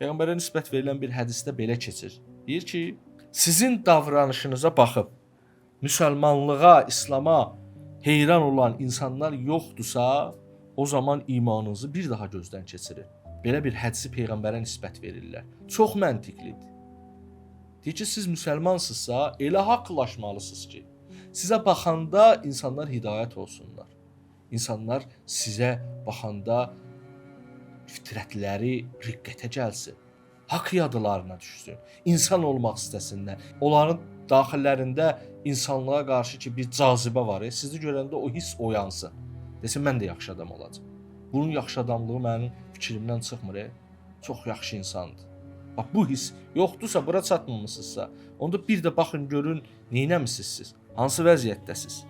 Peyğəmbərə nisbət verilən bir hədisdə belə keçir. Deyir ki, sizin davranışınıza baxıb müsəlmanlığa, İslam'a heyran olan insanlar yoxdursa, o zaman imanınızı bir daha gözdən keçirin. Belə bir hədisi peyğəmbərə nisbət verirlər. Çox məntiqlidir. Deyir ki, siz müsəlmansınızsa, elə haqqlaşmalısınız ki, sizə baxanda insanlar hidayət olsunlar. İnsanlar sizə baxanda fitrətləri riqqətə gəlsin. Haqq yadlarına düşsün. İnsan olmaq istəsinlər. Onların daxillərində insanlığa qarşı ki bir cazibə var. E, sizi görəndə o hiss oyansın. Desin mən də yaxşı adam olacağam. Bunun yaxşı adamlığı mənim fikrimdən çıxmır. E. Çox yaxşı insandır. Bax bu his yoxdursa, bura çatmamısınızsa, onda bir də baxın görün, neynəmisiniz siz? Hansı vəziyyətdəsiz?